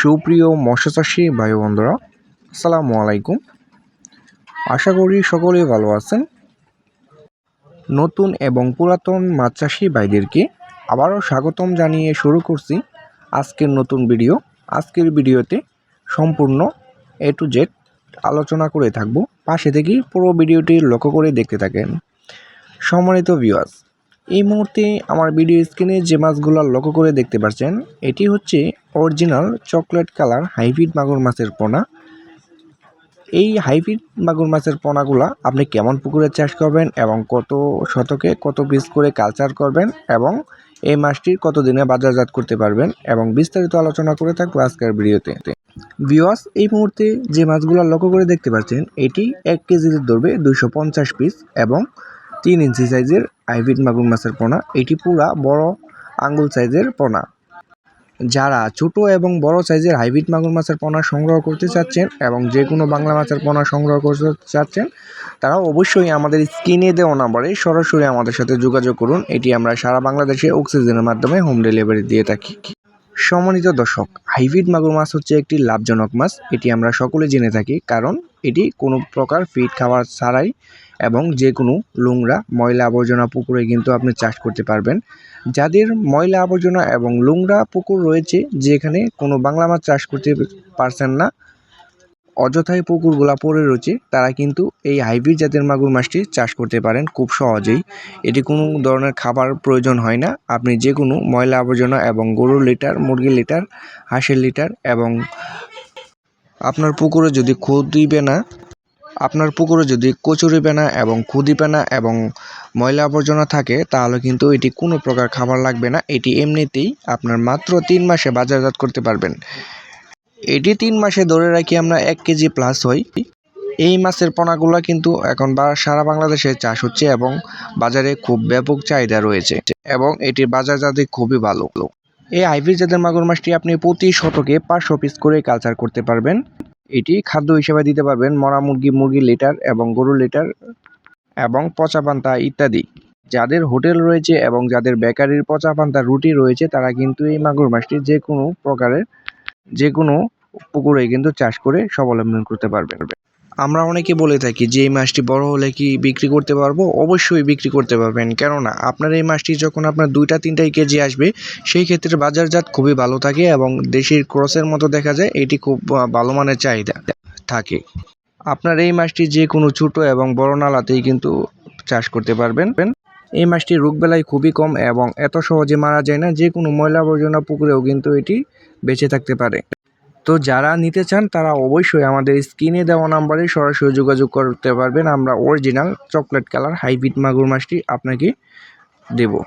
সুপ্রিয় মৎস্যচাষী ভাই বন্ধুরা, আসসালামু আলাইকুম। আশা করি সকলেই ভালো আছেন। নতুন এবং পুরাতন মাছ চাষি ভাইদেরকে আবারও স্বাগতম জানিয়ে শুরু করছি আজকের নতুন ভিডিও। আজকের ভিডিওতে সম্পূর্ণ এ টু জেড আলোচনা করে থাকব। পাশে থেকেই পুরো ভিডিওটি লক্ষ্য করে দেখতে থাকেন। সম্মানিত ভিউয়ার্স এই মুহূর্তে আমার ভিডিও স্ক্রিনে যে মাছগুলো লক্ষ্য করে দেখতে পাচ্ছেন এটি হচ্ছে অরিজিনাল চকলেট কালার হাইব্রিড মাগুর মাছের পোনা। এই হাইব্রিড মাগুর মাছের পোনাগুলা আপনি কেমন পুকুরে চাষ করবেন এবং কত শতকে কত পিস করে কালচার করবেন এবং এই মাছটির কত দিনে বাজারজাত করতে পারবেন এবং বিস্তারিত আলোচনা করে থাকব আজকের ভিডিওতে ভিওয়াস এই মুহূর্তে যে মাছগুলো লক্ষ্য করে দেখতে পাচ্ছেন এটি এক কেজিতে ধরবে দুইশো পঞ্চাশ পিস এবং তিন ইঞ্চি সাইজের হাইব্রিড মাগুর মাছের পোনা। এটি পুরা বড় আঙ্গুল সাইজের পোনা। যারা ছোট এবং বড় সাইজের হাইব্রিড মাগুর মাছের পোনা সংগ্রহ করতে চাচ্ছেন এবং যে কোনো বাংলা মাছের পোনা সংগ্রহ করতে চাচ্ছেন, তারা অবশ্যই আমাদের স্ক্রিনে দেওয়া নাম্বারে সরাসরি আমাদের সাথে যোগাযোগ করুন। এটি আমরা সারা বাংলাদেশে অক্সিজেনের মাধ্যমে হোম ডেলিভারি দিয়ে থাকি। সম্মানিত দর্শক, হাইব্রিড মাগুর মাছ হচ্ছে একটি লাভজনক মাছ, এটি আমরা সকলে জেনে থাকি, কারণ এটি কোনো প্রকার ফিড খাবার ছাড়াই এবং যে কোনো নোংরা ময়লা আবর্জনা পুকুরে কিন্তু আপনি চাষ করতে পারবেন। যাদের ময়লা আবর্জনা এবং নোংরা পুকুর রয়েছে, যেখানে কোনো বাংলা মাছ চাষ করতে পারছেন না অযথায় পুকুরগুলা পড়ে রয়েছে, তারা কিন্তু এই হাইব্রিড জাতের মাগুর মাছটি চাষ করতে পারেন খুব সহজেই। এটি কোনো ধরনের খাবার প্রয়োজন হয় না। আপনি যে কোনো ময়লা আবর্জনা এবং গরুর লিটার, মুরগির লিটার, হাঁসের লিটার এবং আপনার পুকুরে যদি ক্ষতি না, আপনার পুকুরে যদি কচুরি পেনা এবং খুদি পেনা এবং ময়লা আবর্জনা থাকে, তাহলে কিন্তু এটি কোনো প্রকার খাবার লাগবে না। এটি এমনিতেই আপনার মাত্র তিন মাসে বাজারজাত করতে পারবেন। এটি তিন মাসে ধরে রাখি আমরা এক কেজি প্লাস হই। এই মাছের পোনাগুলো কিন্তু এখন সারা বাংলাদেশে চাষ হচ্ছে এবং বাজারে খুব ব্যাপক চাহিদা রয়েছে এবং এটির বাজারজাতি খুবই ভালো। এই হাইব্রিড জাতের মাগুর মাছটি আপনি প্রতি শতকে পাঁচশো পিস করে কালচার করতে পারবেন। এটি খাদ্য হিসেবে দিতে পারবেন মরা মুরগি মুরগি লিটার এবং গরুর লিটার এবং পচা পান্তা ইত্যাদি। যাদের হোটেল রয়েছে এবং যাদের বেকারির পচা পান্তা রুটি রয়েছে তারা কিন্তু এই মাগুর মাছটি যে কোনো প্রকারের যে কোনো পুকুরে কিন্তু চাষ করে স্বাবলম্বন করতে পারবেন আমরা অনেকে বলে থাকি যে, এই মাছটি বড় হলে কি বিক্রি করতে পারব? অবশ্যই বিক্রি করতে পারবেন। কেননা, আপনার এই মাছটি যখন আপনার দুইটা, তিনটাই কেজি আসবে, সেই ক্ষেত্রে বাজারজাত খুবই ভালো থাকে এবং দেশির ক্রসের মতো দেখা যায়, এটি খুব ভালো মানের চাহিদা থাকে। আপনার এই মাছটি যে কোনো ছোট এবং বড় নালাতেই কিন্তু চাষ করতে পারবেন। এই মাছটি রোগবেলায় খুবই কম এবং এত সহজে মারা যায় না যে কোনো ময়লা আবর্জনা পুকুরেও কিন্তু এটি বেঁচে থাকতে পারে। তো যারা নিতে চান, তারা অবশ্যই আমাদের স্ক্রিনে দেওয়া নাম্বারে সরাসরি যোগাযোগ করতে পারবেন। আমরা অরিজিনাল চকলেট কালার হাইব্রিড মাগুর মাছটি আপনাকে দেবো।